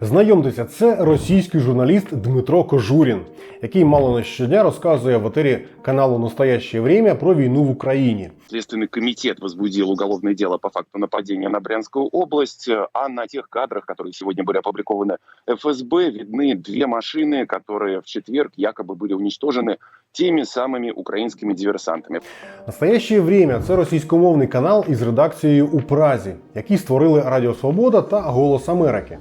Знайомтеся, це російський журналіст Дмитро Кожурін, який мало не щодня розказує в етері каналу Настояще время про війну в Україні. Следственный комитет возбудил уголовное дело по факту нападения на Брянскую область, а на тех кадрах, которые сегодня были опубликованы ФСБ, видны две машины, которые в четверг якобы были уничтожены теми самыми украинскими диверсантами. Настояще время це російськомовний канал із редакцією у Празі, який створили Радіо Свобода та Голос Америки.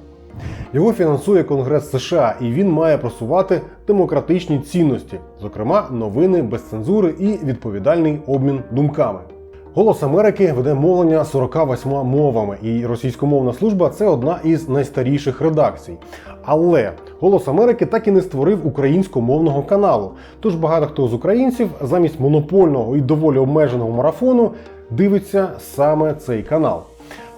Його фінансує Конгрес США, і він має просувати демократичні цінності, зокрема новини без цензури і відповідальний обмін думками. Голос Америки веде мовлення 48 мовами, і російськомовна служба це одна із найстаріших редакцій. Але Голос Америки так і не створив українськомовного каналу. Тож багато хто з українців замість монопольного і доволі обмеженого марафону дивиться саме цей канал.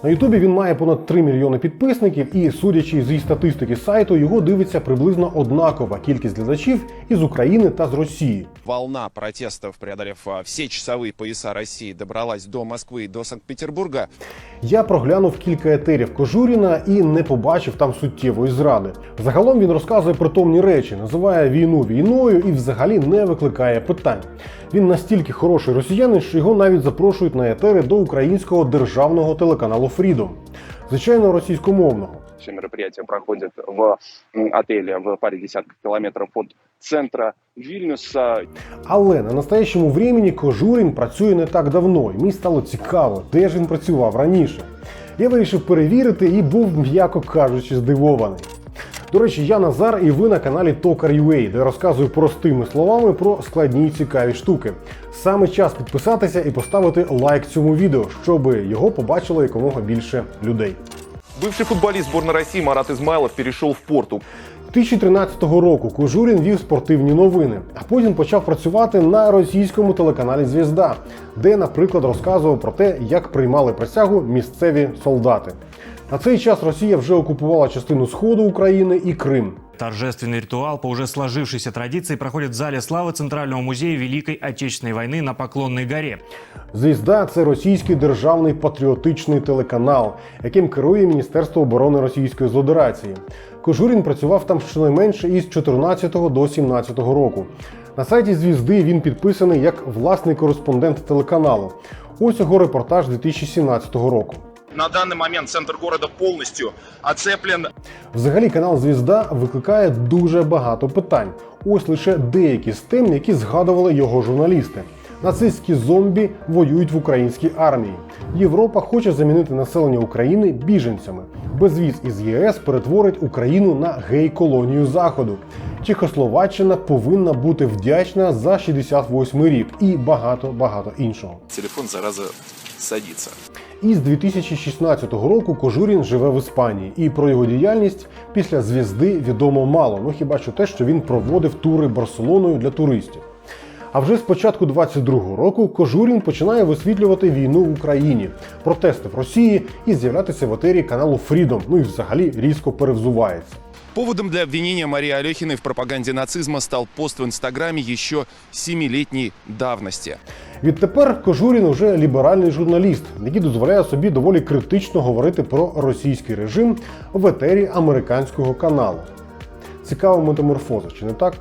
На Ютубі він має понад 3 мільйони підписників, і судячи зі статистики сайту, його дивиться приблизно однакова кількість глядачів із України та з Росії. Волна протестов, преодолев а, все часовые пояса России, добралась до Москвы и до Санкт-Петербурга. Я проглянув кілька етерів Кожуріна і не побачив там суттєвої зради. Загалом він розказує притомні речі, називає війну війною і взагалі не викликає питань. Він настільки хороший росіянин, що його навіть запрошують на етери до українського державного телеканалу Freedom. Звичайно, російськомовного. Все мероприятия проходят в отеле в паре десятков километров от центра Вильнюса. Але на настоящому времени Кожурін працює не так давно, і мені стало цікаво, де ж він працював раніше. Я вирішив перевірити і був, м'яко кажучи, здивований. До речі, я Назар, і ви на каналі Tokar.ua, де розказую простими словами про складні і цікаві штуки. Саме час підписатися і поставити лайк цьому відео, щоб його побачило якомога більше людей. Бывший футболист сборной России Марат Измайлов перешел в Порту. 2013 року Кожурін вів спортивні новини, а потім почав працювати на російському телеканалі Звізда, де, наприклад, розказував про те, як приймали присягу місцеві солдати. На цей час Росія вже окупувала частину сходу України і Крим. Торжественный ритуал по уже сложившейся традиции проходит в зале славы Центрального музея Великой Отечественной войны на Поклонной горе. Звізда це російський державний патріотичний телеканал, яким керує Міністерство оборони Російської Федерації. Кожурін працював там щонайменше із 14 до 17 року. На сайті звізди він підписаний як власний кореспондент телеканалу. Ось його репортаж 2017 року. На данный момент центр города полностью оцеплен Взагалі канал Звізда викликає дуже багато питань. Ось лише деякі з тем, які згадували його журналісти. Нацистські зомбі воюють в українській армії. Європа хоче замінити населення України біженцями. Безвіз із ЄС перетворить Україну на гей-колонію Заходу. Чехословаччина повинна бути вдячна за 68 рік і багато багато іншого. телефон, зараза, Із 2016 року Кожурін живе в Іспанії, і про його діяльність після звізди відомо мало. Ну хіба що те, що він проводив тури Барселоною для туристів. А вже з початку 22-го року Кожурін починає висвітлювати війну в Україні, протести в Росії і з'являтися в етері каналу Freedom, ну і взагалі різко перевзувається. Поводом для обвинения Марии Алехиной в пропаганде нацизма стал пост в Инстаграме еще семилетней давности. Відтепер Кожурін уже ліберальний журналіст, який дозволяє собі доволі критично говорити про російський режим в етері американського каналу. Цікава метаморфоза, чи не так?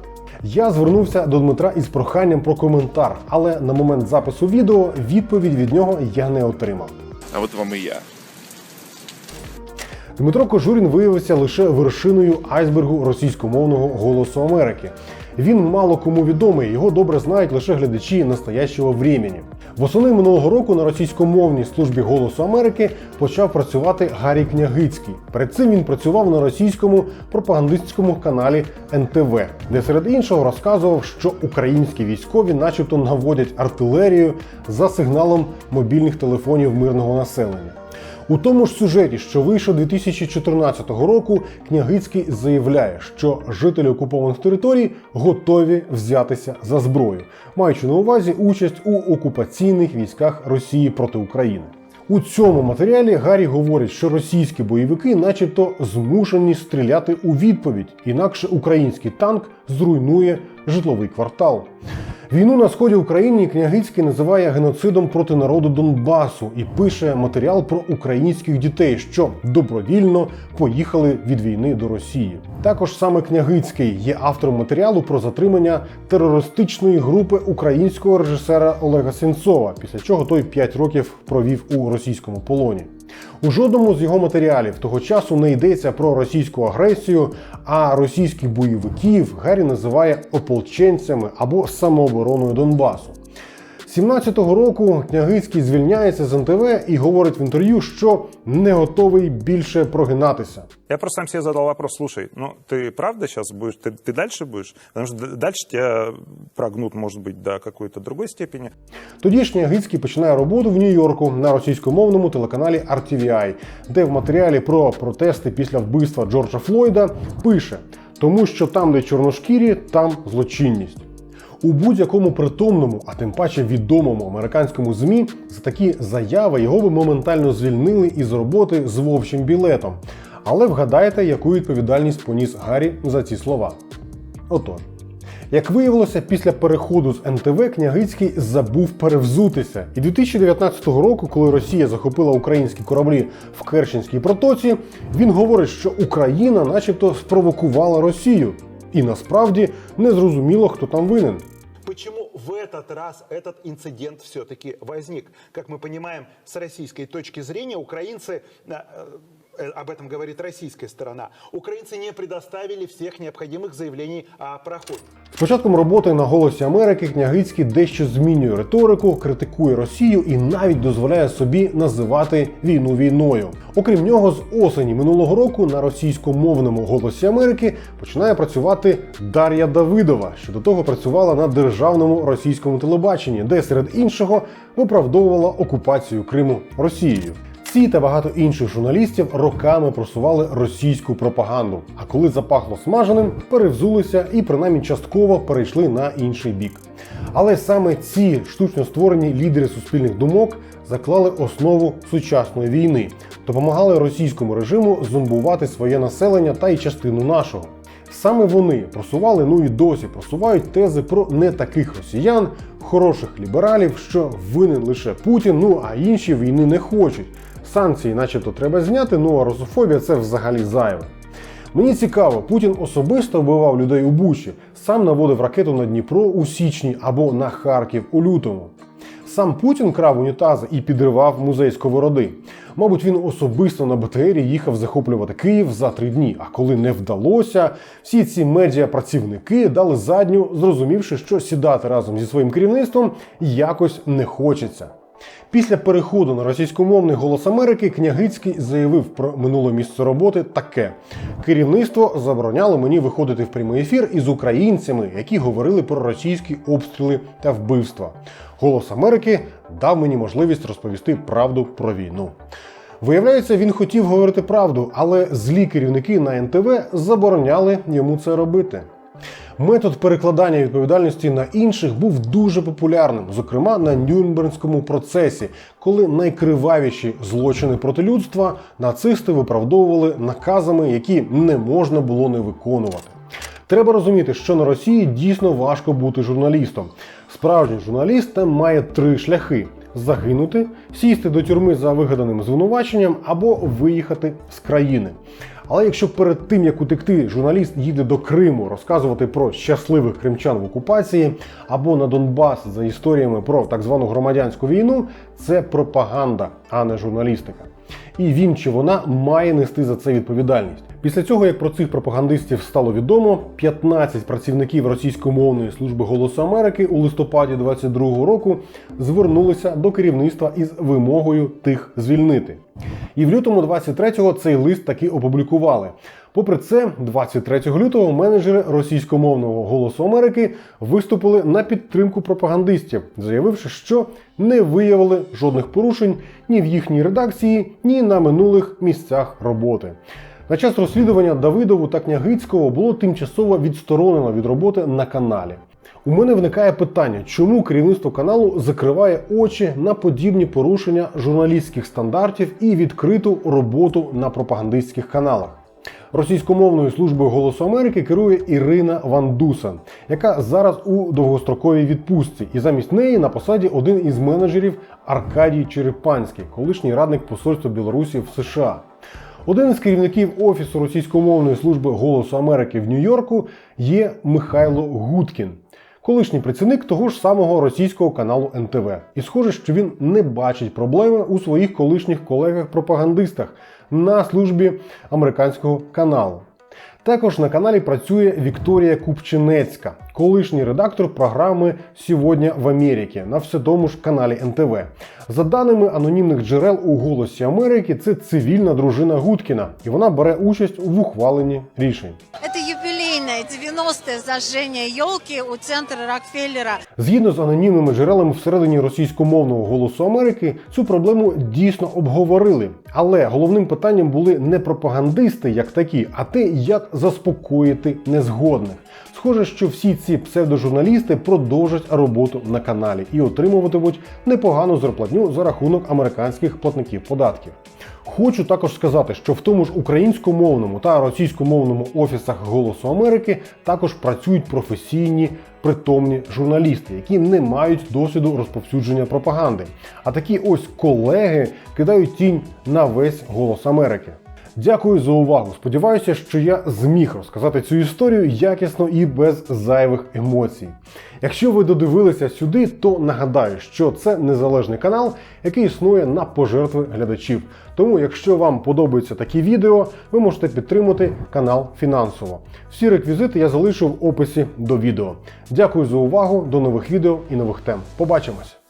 Я звернувся до Дмитра із проханням про коментар, але на момент запису відео відповідь від нього я не отримав. А вот вам и я. Дмитро Кожурін виявився лише вершиною айсбергу російськомовного голосу Америки. Він мало кому відомий, його добре знають лише глядачі настоящого времени. Восени минулого року на російськомовній службі Голосу Америки почав працювати Гаррі Княгицький. Перед цим він працював на російському пропагандистському каналі НТВ, де серед іншого розказував, що українські військові, начебто, наводять артилерію за сигналом мобільних телефонів мирного населення. У тому ж сюжеті, що вийшов 2014 року, Княгицький заявляє, що жителі окупованих територій готові взятися за зброю, маючи на увазі участь у окупаційних військах Росії проти України. У цьому матеріалі Гаррі говорить, що російські бойовики, начебто, змушені стріляти у відповідь, інакше український танк зруйнує житловий квартал. Війну на сході України Княгицький називає геноцидом проти народу Донбасу і пише матеріал про українських дітей, що добровільно поїхали від війни до Росії. Також саме Княгицький є автором матеріалу про затримання терористичної групи українського режисера Олега Сенцова, після чого той 5 років провів у російському полоні. У жодному з його матеріалів того часу не йдеться про російську агресію, а російських бойовиків Гері називає ополченцями або самообороною Донбасу. 17-го року Княгицький звільняється з НТВ і говорить в інтерв'ю, що не готовий більше прогинатися. Я просто сам себе задал вопрос, слушай, ну ты правда сейчас будешь, ты, ты дальше будешь? Потому что д- дальше тебя прогнут, может быть, до какой-то другой степени. Тоді ж Княгицький починає роботу в Нью-Йорку на російськомовному телеканалі RTVI, де в матеріалі про протести після вбивства Джорджа Флойда пише: тому що там, де чорношкірі, там злочинність. У будь-якому притомному, а тим паче відомому американському змі за такі заяви його би моментально звільнили із роботи з вовчим білетом. Але вгадайте, яку відповідальність поніс Гаррі за ці слова. Отож. Як виявилося, після переходу з НТВ Княгицький забув перевзутися. І 2019 року, коли Росія захопила українські кораблі в Керченській протоці, він говорить, що Україна, начебто, спровокувала Росію. І насправді не зрозуміло, хто там винен. Почему в этот раз этот инцидент все-таки возник? Как мы понимаем, с российской точки зрения украинцы, э, э, об этом говорит российская сторона, украинцы не предоставили всех необходимых заявлений о проходе. З початком роботи на голосі Америки Княгицький дещо змінює риторику, критикує Росію і навіть дозволяє собі називати війну війною. Окрім нього, з осені минулого року на російськомовному голосі Америки починає працювати Дар'я Давидова, що до того працювала на державному російському телебаченні, де серед іншого виправдовувала окупацію Криму Росією. Ці та багато інших журналістів роками просували російську пропаганду. А коли запахло смаженим, перевзулися і принаймні частково перейшли на інший бік. Але саме ці штучно створені лідери суспільних думок заклали основу сучасної війни, допомагали російському режиму зомбувати своє населення та й частину нашого. Саме вони просували, ну і досі просувають тези про не таких росіян, хороших лібералів, що винен лише Путін, ну а інші війни не хочуть. Санкції, начебто, треба зняти, ну а русофобія це взагалі зайве. Мені цікаво, Путін особисто вбивав людей у Бучі, сам наводив ракету на Дніпро у січні або на Харків у лютому. Сам Путін крав унітази і підривав музей сковороди. Мабуть, він особисто на БТРі їхав захоплювати Київ за три дні. А коли не вдалося, всі ці медіапрацівники дали задню, зрозумівши, що сідати разом зі своїм керівництвом якось не хочеться. Після переходу на російськомовний голос Америки Княгицький заявив про минуле місце роботи таке: керівництво забороняло мені виходити в прямий ефір із українцями, які говорили про російські обстріли та вбивства. Голос Америки дав мені можливість розповісти правду про війну. Виявляється, він хотів говорити правду, але злі керівники на НТВ забороняли йому це робити. Метод перекладання відповідальності на інших був дуже популярним, зокрема на Нюрнбернському процесі, коли найкривавіші злочини проти людства нацисти виправдовували наказами, які не можна було не виконувати. Треба розуміти, що на Росії дійсно важко бути журналістом. Справжній журналіст має три шляхи: загинути, сісти до тюрми за вигаданим звинуваченням або виїхати з країни. Але якщо перед тим як утекти, журналіст їде до Криму розказувати про щасливих кримчан в окупації або на Донбас за історіями про так звану громадянську війну, це пропаганда, а не журналістика. І він чи вона має нести за це відповідальність. Після цього, як про цих пропагандистів стало відомо, 15 працівників російськомовної служби Голосу Америки у листопаді 22-го року звернулися до керівництва із вимогою тих звільнити. І в лютому 23-го цей лист таки опублікували. Попри це, 23 лютого менеджери російськомовного голосу Америки виступили на підтримку пропагандистів, заявивши, що не виявили жодних порушень ні в їхній редакції, ні на минулих місцях роботи. На час розслідування Давидову та Княгицького було тимчасово відсторонено від роботи на каналі. У мене виникає питання, чому керівництво каналу закриває очі на подібні порушення журналістських стандартів і відкриту роботу на пропагандистських каналах. Російськомовною службою Голосу Америки керує Ірина Ван Дусен, яка зараз у довгостроковій відпустці, і замість неї на посаді один із менеджерів Аркадій Черепанський, колишній радник посольства Білорусі в США. Один із керівників офісу російськомовної служби Голосу Америки в Нью-Йорку є Михайло Гудкін, колишній працівник того ж самого російського каналу НТВ. І схоже, що він не бачить проблеми у своїх колишніх колегах-пропагандистах на службі американського каналу. Також на каналі працює Вікторія Купчинецька, колишній редактор програми Сьогодні в Америці на всьому ж каналі НТВ. За даними анонімних джерел у Голосі Америки, це цивільна дружина Гудкіна, і вона бере участь у ухваленні рішень. Это юбилейное 90-е зажжение елки у центра Рокфеллера. Згідно з анонімними джерелами всередині російськомовного голосу Америки, цю проблему дійсно обговорили. Але головним питанням були не пропагандисти як такі, а те, як заспокоїти незгодних. Схоже, що всі ці псевдожурналісти продовжать роботу на каналі і отримуватимуть непогану зарплатню за рахунок американських платників податків. Хочу також сказати, що в тому ж українськомовному та російськомовному офісах Голосу Америки також працюють професійні притомні журналісти, які не мають досвіду розповсюдження пропаганди. А такі ось колеги кидають тінь на весь голос Америки. Дякую за увагу. Сподіваюся, що я зміг розказати цю історію якісно і без зайвих емоцій. Якщо ви додивилися сюди, то нагадаю, що це незалежний канал, який існує на пожертви глядачів. Тому, якщо вам подобаються такі відео, ви можете підтримати канал фінансово. Всі реквізити я залишу в описі до відео. Дякую за увагу, до нових відео і нових тем. Побачимось!